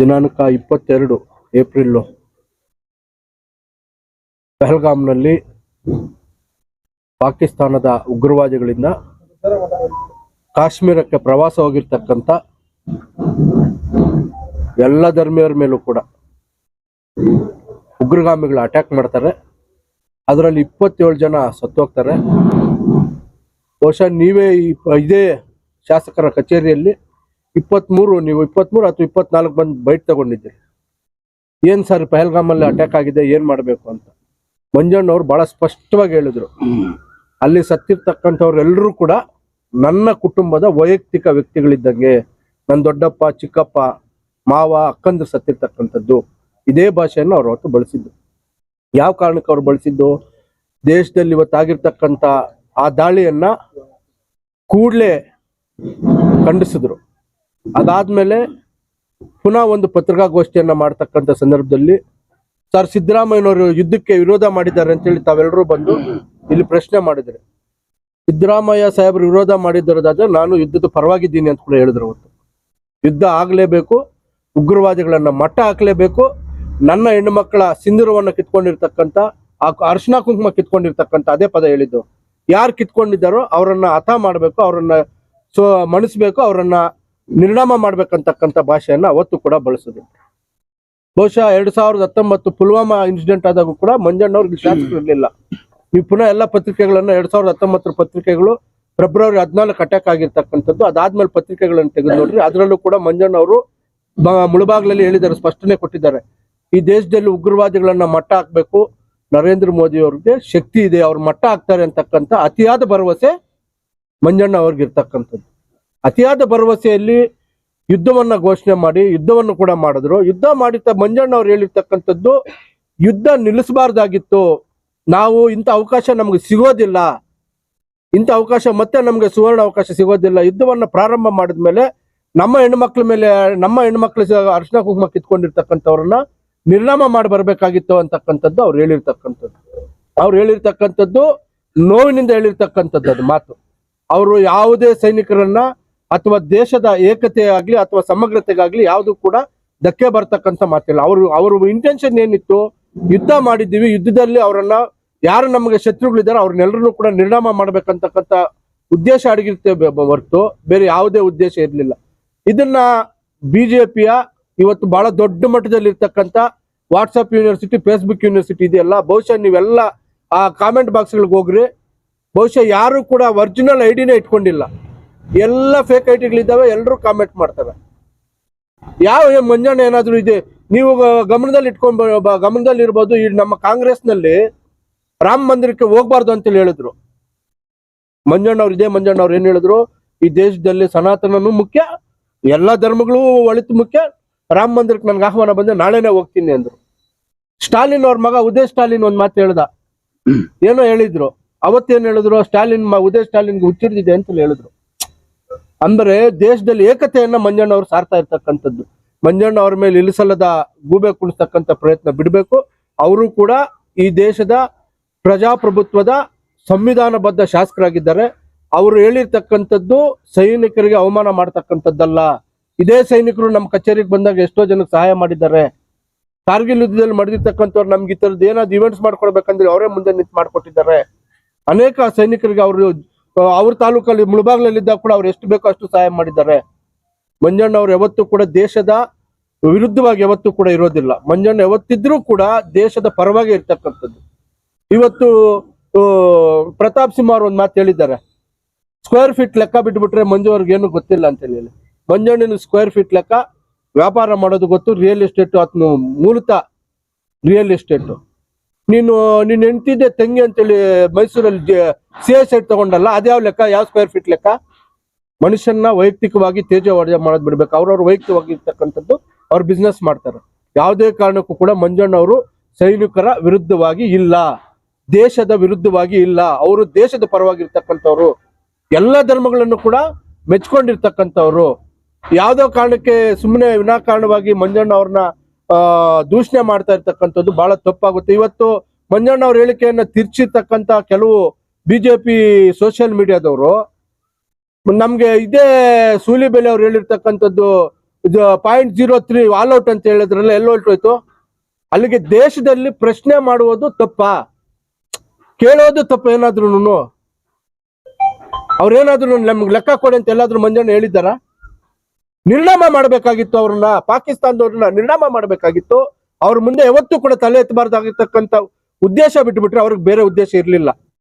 ದಿನಾಂಕ ಇಪ್ಪತ್ತೆರಡು ಏಪ್ರಿಲ್ಲು. ಪಹಲ್ಗಾಮ್ನಲ್ಲಿ ಪಾಕಿಸ್ತಾನದ ಉಗ್ರವಾದಿಗಳಿಂದ ಕಾಶ್ಮೀರಕ್ಕೆ ಪ್ರವಾಸ ಹೋಗಿರ್ತಕ್ಕಂತ ಎಲ್ಲ ಧರ್ಮೀಯರ ಮೇಲೂ ಕೂಡ ಉಗ್ರಗಾಮಿಗಳು ಅಟ್ಯಾಕ್ ಮಾಡ್ತಾರೆ. ಅದರಲ್ಲಿ ಇಪ್ಪತ್ತೇಳು ಜನ ಸತ್ತೋಗ್ತಾರೆ. ಬಹುಶಃ ನೀವೇ ಇದೇ ಶಾಸಕರ ಕಚೇರಿಯಲ್ಲಿ ಇಪ್ಪತ್ಮೂರು, ನೀವು ಇಪ್ಪತ್ಮೂರು ಅಥವಾ ಇಪ್ಪತ್ನಾಲ್ಕು ಬಂದು ಬೈಟ್ ತಗೊಂಡಿದ್ದೀರಿ. ಏನ್ ಸರ್ ಪಹಲ್ಗಾಮಲ್ಲಿ ಅಟ್ಯಾಕ್ ಆಗಿದೆ, ಏನ್ ಮಾಡಬೇಕು ಅಂತ? ಮಂಜಣ್ಣ ಮಂಜಣ್ಣವ್ರು ಬಹಳ ಸ್ಪಷ್ಟವಾಗಿ ಹೇಳಿದ್ರು. ಅಲ್ಲಿ ಸತ್ತಿರ್ತಕ್ಕಂಥವ್ರೆಲ್ಲರೂ ಕೂಡ ನನ್ನ ಕುಟುಂಬದ ವೈಯಕ್ತಿಕ ವ್ಯಕ್ತಿಗಳಿದ್ದಂಗೆ ನನ್ನ ದೊಡ್ಡಪ್ಪ, ಚಿಕ್ಕಪ್ಪ, ಮಾವ, ಅಕ್ಕಂದ್ರು ಸತ್ತಿರ್ತಕ್ಕಂಥದ್ದು. ಇದೇ ಭಾಷೆಯನ್ನು ಅವ್ರು ಅವತ್ತು ಬಳಸಿದ್ದು. ಯಾವ ಕಾರಣಕ್ಕೆ ಅವ್ರು ಬಳಸಿದ್ದು? ದೇಶದಲ್ಲಿ ಇವತ್ತಾಗಿರ್ತಕ್ಕಂಥ ಆ ದಾಳಿಯನ್ನ ಕೂಡಲೇ ಖಂಡಿಸಿದ್ರು. ಅದಾದ್ಮೇಲೆ ಪುನಃ ಒಂದು ಪತ್ರಿಕಾಗೋಷ್ಠಿಯನ್ನ ಮಾಡ್ತಕ್ಕಂಥ ಸಂದರ್ಭದಲ್ಲಿ ಸರ್ ಸಿದ್ದರಾಮಯ್ಯನವರು ಯುದ್ಧಕ್ಕೆ ವಿರೋಧ ಮಾಡಿದ್ದಾರೆ ಅಂತೇಳಿ ತಾವೆಲ್ಲರೂ ಬಂದು ಇಲ್ಲಿ ಪ್ರಶ್ನೆ ಮಾಡಿದ್ರೆ, ಸಿದ್ದರಾಮಯ್ಯ ಸಾಹೇಬರು ವಿರೋಧ ಮಾಡಿದ್ದರದಾದ್ರೆ ನಾನು ಯುದ್ಧದ ಪರವಾಗಿದ್ದೀನಿ ಅಂತ ಕೂಡ ಹೇಳಿದ್ರು ಅವತ್ತು. ಯುದ್ಧ ಆಗ್ಲೇಬೇಕು, ಉಗ್ರವಾದಿಗಳನ್ನ ಮಟ್ಟ ಹಾಕ್ಲೇಬೇಕು, ನನ್ನ ಹೆಣ್ಣು ಮಕ್ಕಳ ಸಿಂಧೂರವನ್ನ ಕಿತ್ಕೊಂಡಿರ್ತಕ್ಕಂಥ, ಆ ಅರ್ಶನ ಕುಂಕುಮ ಕಿತ್ಕೊಂಡಿರ್ತಕ್ಕಂಥ ಅದೇ ಪದ ಹೇಳಿದ್ದು. ಯಾರು ಕಿತ್ಕೊಂಡಿದ್ದಾರೋ ಅವರನ್ನ ಹತ ಮಾಡಬೇಕು, ಅವರನ್ನ ಸೊ ಮಣಿಸ್ಬೇಕು, ಅವರನ್ನ ನಿರ್ನಾಮ ಮಾಡ್ಬೇಕಂತಕ್ಕಂಥ ಭಾಷೆಯನ್ನ ಅವತ್ತು ಕೂಡ ಬಳಸಿದ್ರು ಬಹುಶಃ ಎರಡ್ ಸಾವಿರದ ಹತ್ತೊಂಬತ್ತು ಪುಲ್ವಾಮಾ ಇನ್ಸಿಡೆಂಟ್ ಆದಾಗೂ ಕೂಡ ಮಂಜಣ್ಣವ್ರಿಗೆ ಶಾಸಕರು ಇರಲಿಲ್ಲ. ನೀವು ಪುನಃ ಎಲ್ಲ ಪತ್ರಿಕೆಗಳನ್ನ ಎರಡ್ ಸಾವಿರದ ಹತ್ತೊಂಬತ್ತರ ಪತ್ರಿಕೆಗಳು ಫೆಬ್ರವರಿ ಹದಿನಾಲ್ಕು ಅಟ್ಯಾಕ್ ಆಗಿರ್ತಕ್ಕಂಥದ್ದು, ಅದಾದ್ಮೇಲೆ ಪತ್ರಿಕೆಗಳನ್ನು ತೆಗೆದು ನೋಡ್ರಿ. ಅದರಲ್ಲೂ ಕೂಡ ಮಂಜಣ್ಣವರು ಅವರು ಮುಳುಬಾಗ್ಲಲ್ಲಿ ಹೇಳಿದ್ದಾರೆ, ಸ್ಪಷ್ಟನೆ ಕೊಟ್ಟಿದ್ದಾರೆ. ಈ ದೇಶದಲ್ಲಿ ಉಗ್ರವಾದಿಗಳನ್ನ ಮಟ್ಟ ಹಾಕ್ಬೇಕು. ನರೇಂದ್ರ ಮೋದಿ ಅವ್ರಿಗೆ ಶಕ್ತಿ ಇದೆ, ಅವ್ರು ಮಟ್ಟ ಹಾಕ್ತಾರೆ ಅಂತಕ್ಕಂಥ ಅತಿಯಾದ ಭರವಸೆ ಮಂಜಣ್ಣ ಅವ್ರಿಗೆ ಇರ್ತಕ್ಕಂಥದ್ದು ಅತಿಯಾದ ಭರವಸೆಯಲ್ಲಿ ಯುದ್ಧವನ್ನ ಘೋಷಣೆ ಮಾಡಿ, ಯುದ್ಧವನ್ನು ಕೂಡ ಮಾಡಿದ್ರು. ಯುದ್ಧ ಮಾಡಿದ ಮಂಜಣ್ಣ ಅವ್ರು ಹೇಳಿರ್ತಕ್ಕಂಥದ್ದು, ಯುದ್ಧ ನಿಲ್ಲಿಸಬಾರ್ದಾಗಿತ್ತು. ನಾವು ಇಂಥ ಅವಕಾಶ ನಮ್ಗೆ ಸಿಗೋದಿಲ್ಲ. ಇಂಥ ಅವಕಾಶ ಮತ್ತೆ ನಮ್ಗೆ ಸುವರ್ಣ ಅವಕಾಶ ಸಿಗೋದಿಲ್ಲ. ಯುದ್ಧವನ್ನ ಪ್ರಾರಂಭ ಮಾಡಿದ್ಮೇಲೆ ನಮ್ಮ ಹೆಣ್ಮಕ್ಳ ಮೇಲೆ, ನಮ್ಮ ಹೆಣ್ಮಕ್ಳ ಅರ್ಶನ ಕುಂಕುಮ ಕಿತ್ಕೊಂಡಿರ್ತಕ್ಕಂಥವ್ರನ್ನ ನಿರ್ನಾಮ ಮಾಡಿ ಬರಬೇಕಾಗಿತ್ತು ಅಂತಕ್ಕಂಥದ್ದು ಅವ್ರು ಹೇಳಿರ್ತಕ್ಕಂಥದ್ದು. ಅವ್ರು ಹೇಳಿರ್ತಕ್ಕಂಥದ್ದು ನೋವಿನಿಂದ ಹೇಳಿರ್ತಕ್ಕಂಥದ್ದು ಅದು ಮಾತು. ಅವರು ಯಾವುದೇ ಸೈನಿಕರನ್ನ ಅಥವಾ ದೇಶದ ಏಕತೆ ಆಗ್ಲಿ ಅಥವಾ ಸಮಗ್ರತೆಗಾಗ್ಲಿ ಯಾವುದು ಕೂಡ ಧಕ್ಕೆ ಬರ್ತಕ್ಕಂಥ ಮಾತಿಲ್ಲ. ಅವರು, ಅವ್ರ ಇಂಟೆನ್ಷನ್ ಏನಿತ್ತು ಯುದ್ಧ ಮಾಡಿದ್ದೀವಿ, ಯುದ್ಧದಲ್ಲಿ ಅವರನ್ನ ಯಾರು ನಮಗೆ ಶತ್ರುಗಳಿದ್ದಾರೆ ಅವ್ರನ್ನೆಲ್ಲರನ್ನೂ ಕೂಡ ನಿರ್ಣಾಮ ಮಾಡ್ಬೇಕಂತಕ್ಕಂಥ ಉದ್ದೇಶ ಅಡಗಿರ್ತೇವೆ ಹೊರತು. ಬೇರೆ ಯಾವುದೇ ಉದ್ದೇಶ ಇರಲಿಲ್ಲ. ಇದನ್ನ ಬಿಜೆಪಿಯ ಇವತ್ತು ಬಹಳ ದೊಡ್ಡ ಮಟ್ಟದಲ್ಲಿ ಇರ್ತಕ್ಕಂಥ ವಾಟ್ಸಪ್ ಯೂನಿವರ್ಸಿಟಿ ಫೇಸ್ಬುಕ್ ಯೂನಿವರ್ಸಿಟಿ ಇದೆಯಲ್ಲ, ಬಹುಶಃ ನೀವೆಲ್ಲ ಆ ಕಾಮೆಂಟ್ ಬಾಕ್ಸ್ಗಳಿಗೆ ಹೋಗ್ರಿ. ಬಹುಶಃ ಯಾರು ಕೂಡ ಒರಿಜಿನಲ್ ಐಡಿನೇ ಇಟ್ಕೊಂಡಿಲ್ಲ. ಎಲ್ಲ ಫೇಕ್ ಐಟಿಗಳಿದ್ದಾವೆ ಎಲ್ಲರೂ ಕಾಮೆಂಟ್ ಮಾಡ್ತಾರೆ ಯಾವ ಮಂಜಣ್ಣ ಏನಾದ್ರು ಇದೆ ನೀವು ಗಮನದಲ್ಲಿ ಇಟ್ಕೊಂಡ್ ಗಮನದಲ್ಲಿ ಇರ್ಬೋದು ಈ ನಮ್ಮ ಕಾಂಗ್ರೆಸ್ನಲ್ಲಿ ರಾಮ ಮಂದಿರಕ್ಕೆ ಹೋಗ್ಬಾರ್ದು ಅಂತೇಳಿ ಹೇಳಿದ್ರು. ಮಂಜಣ್ಣ ಅವ್ರು ಇದೇ ಮಂಜಣ್ಣ ಅವ್ರು ಏನ್ ಹೇಳಿದ್ರು ಈ ದೇಶದಲ್ಲಿ ಸನಾತನನು ಮುಖ್ಯ ಎಲ್ಲಾ ಧರ್ಮಗಳು ಒಳಿತು ಮುಖ್ಯ ರಾಮ ಮಂದಿರಕ್ಕೆ ನನ್ಗೆ ಆಹ್ವಾನ ಬಂದ್ರೆ ನಾಳೆನೆ ಹೋಗ್ತೀನಿ ಅಂದ್ರು. ಸ್ಟಾಲಿನ್ ಅವ್ರ ಮಗ ಉದಯ್ ಸ್ಟಾಲಿನ್ ಒಂದ್ ಮಾತು ಹೇಳ್ದ. ಏನೋ ಹೇಳಿದ್ರು. ಅವತ್ತೇನ್ ಹೇಳಿದ್ರು ಸ್ಟಾಲಿನ್ ಉದಯ್ ಸ್ಟಾಲಿನ್ಗೆ ಹುಚ್ಚಿರ್ದಿದೆ ಅಂತ ಹೇಳಿದ್ರು. ಅಂದ್ರೆ ದೇಶದಲ್ಲಿ ಏಕತೆಯನ್ನ ಮಂಜಣ್ಣ ಅವರು ಸಾರ್ತಾ ಇರ್ತಕ್ಕಂಥದ್ದು. ಮಂಜಣ್ಣ ಅವ್ರ ಮೇಲೆ ಇಳಿಸಲದ ಗೂಬೆ ಕುಣಿಸ್ತಕ್ಕಂಥ ಪ್ರಯತ್ನ ಬಿಡಬೇಕು. ಅವರು ಕೂಡ ಈ ದೇಶದ ಪ್ರಜಾಪ್ರಭುತ್ವದ ಸಂವಿಧಾನಬದ್ಧ ಶಾಸಕರಾಗಿದ್ದಾರೆ. ಅವರು ಹೇಳಿರ್ತಕ್ಕಂಥದ್ದು ಸೈನಿಕರಿಗೆ ಅವಮಾನ ಮಾಡ್ತಕ್ಕಂಥದ್ದಲ್ಲ. ಇದೇ ಸೈನಿಕರು ನಮ್ಮ ಕಚೇರಿಗೆ ಬಂದಾಗ ಎಷ್ಟೋ ಜನಕ್ಕೆ ಸಹಾಯ ಮಾಡಿದ್ದಾರೆ. ಕಾರ್ಗಿಲ್ ಯುದ್ಧದಲ್ಲಿ ಮಡಿದಿರ್ತಕ್ಕಂಥವ್ರು ನಮ್ಗೆ ಈ ಥರದ್ದು ಏನಾದ್ರು ಇವೆಂಟ್ಸ್ ಮಾಡ್ಕೊಡ್ಬೇಕಂದ್ರೆ ಅವರೇ ಮುಂದೆ ನಿಂತು ಮಾಡ್ಕೊಟ್ಟಿದ್ದಾರೆ. ಅನೇಕ ಸೈನಿಕರಿಗೆ ಅವರು ಅವ್ರ ತಾಲೂಕಲ್ಲಿ ಮುಳಬಾಗ್ಲಲ್ಲಿದ್ದಾಗ ಕೂಡ ಅವ್ರು ಎಷ್ಟು ಬೇಕೋ ಅಷ್ಟು ಸಹಾಯ ಮಾಡಿದ್ದಾರೆ. ಮಂಜಣ್ಣ ಅವ್ರು ಯಾವತ್ತೂ ಕೂಡ ದೇಶದ ವಿರುದ್ಧವಾಗಿ ಯಾವತ್ತೂ ಕೂಡ ಇರೋದಿಲ್ಲ. ಮಂಜಣ್ಣ ಯಾವತ್ತಿದ್ರೂ ಕೂಡ ದೇಶದ ಪರವಾಗಿ ಇರ್ತಕ್ಕಂಥದ್ದು. ಇವತ್ತು ಪ್ರತಾಪ್ ಸಿಂಹ ಅವ್ರು ಒಂದು ಮಾತು ಹೇಳಿದ್ದಾರೆ. ಸ್ಕ್ವೇರ್ ಫೀಟ್ ಲೆಕ್ಕ ಬಿಟ್ಬಿಟ್ರೆ ಮಂಜು ಅವ್ರಿಗೆ ಏನು ಗೊತ್ತಿಲ್ಲ ಅಂತ ಹೇಳಿ. ಮಂಜಣ್ಣನ ಸ್ಕ್ವೇರ್ ಫೀಟ್ ಲೆಕ್ಕ ವ್ಯಾಪಾರ ಮಾಡೋದು ಗೊತ್ತು ರಿಯಲ್ ಎಸ್ಟೇಟ್ ಆತ್ನು ಮೂಲತಃ ರಿಯಲ್ ಎಸ್ಟೇಟ್ ನೀನು ನೀನ್ ಹೆಂಡತಿದ್ದೆ ತಂಗಿ ಅಂತೇಳಿ ಮೈಸೂರಲ್ಲಿ ಸಿ ಎಸ್ ಐಟ್ ತಗೊಂಡಲ್ಲ ಅದ್ಯಾವ ಲೆಕ್ಕ, ಯಾವ ಸ್ಕ್ವೇರ್ ಫೀಟ್ ಲೆಕ್ಕ? ಮನುಷ್ಯನ ವೈಯಕ್ತಿಕವಾಗಿ ತೇಜೋವರ್ಜ ಮಾಡೋದ್ ಬಿಡ್ಬೇಕು. ಅವ್ರವ್ರ ವೈಯಕ್ತಿಕವಾಗಿ ಇರ್ತಕ್ಕಂಥದ್ದು ಅವ್ರು ಬಿಸ್ನೆಸ್ ಮಾಡ್ತಾರೆ. ಯಾವುದೇ ಕಾರಣಕ್ಕೂ ಕೂಡ ಮಂಜಣ್ಣ ಅವರು ಸೈನಿಕರ ವಿರುದ್ಧವಾಗಿ ಇಲ್ಲ. ದೇಶದ ವಿರುದ್ಧವಾಗಿ ಇಲ್ಲ. ಅವರು ದೇಶದ ಪರವಾಗಿ ಇರ್ತಕ್ಕಂಥವ್ರು ಎಲ್ಲ ಧರ್ಮಗಳನ್ನು ಕೂಡ ಮೆಚ್ಕೊಂಡಿರ್ತಕ್ಕಂಥವ್ರು. ಯಾವುದೋ ಕಾರಣಕ್ಕೆ ಸುಮ್ಮನೆ ವಿನಾಕಾರಣವಾಗಿ ಮಂಜಣ್ಣ ಅವ್ರನ್ನ ದೂಷಣೆ ಮಾಡ್ತಾ ಇರ್ತಕ್ಕಂಥದ್ದು ಬಹಳ ತಪ್ಪಾಗುತ್ತೆ. ಇವತ್ತು ಮಂಜಣ್ಣ ಅವ್ರ ಹೇಳಿಕೆಯನ್ನ ತಿರ್ಚಿರ್ತಕ್ಕಂಥ ಕೆಲವು ಬಿಜೆಪಿ ಸೋಷಿಯಲ್ ಮೀಡಿಯಾದವರು, ನಮ್ಗೆ ಇದೇ ಸೂಲಿಬೆಲೆ ಅವ್ರು ಹೇಳಿರ್ತಕ್ಕಂಥದ್ದು, ಇದು point zero three all out ಅಂತ ಹೇಳಿದ್ರಲ್ಲ, ಎಲ್ಲಿ ಹೊರಟೋಯ್ತು ಅಲ್ಲಿಗೆ ದೇಶದಲ್ಲಿ ಪ್ರಶ್ನೆ ಮಾಡುವುದು ತಪ್ಪ? ಕೇಳೋದು ತಪ್ಪ ಏನಾದ್ರು ಅವ್ರೇನಾದ್ರು ನಮ್ಗೆ ಲೆಕ್ಕ ಕೊಡಿ ಅಂತ ಎಲ್ಲಾದ್ರೂ ಮಂಜಣ್ಣ ಹೇಳಿದ್ದಾರ? ನಿರ್ಣಾಮ ಮಾಡಬೇಕಾಗಿತ್ತು ಅವ್ರನ್ನ, ಪಾಕಿಸ್ತಾನದವ್ರನ್ನ ನಿರ್ಣಾಮ ಮಾಡಬೇಕಾಗಿತ್ತು. ಅವ್ರ ಮುಂದೆ ಯಾವತ್ತೂ ಕೂಡ ತಲೆ ಎತ್ತಬಾರ್ದಾಗಿರ್ತಕ್ಕಂಥ ಉದ್ದೇಶ ಬಿಟ್ಬಿಟ್ರೆ ಅವ್ರಿಗೆ ಬೇರೆ ಉದ್ದೇಶ ಇರಲಿಲ್ಲ.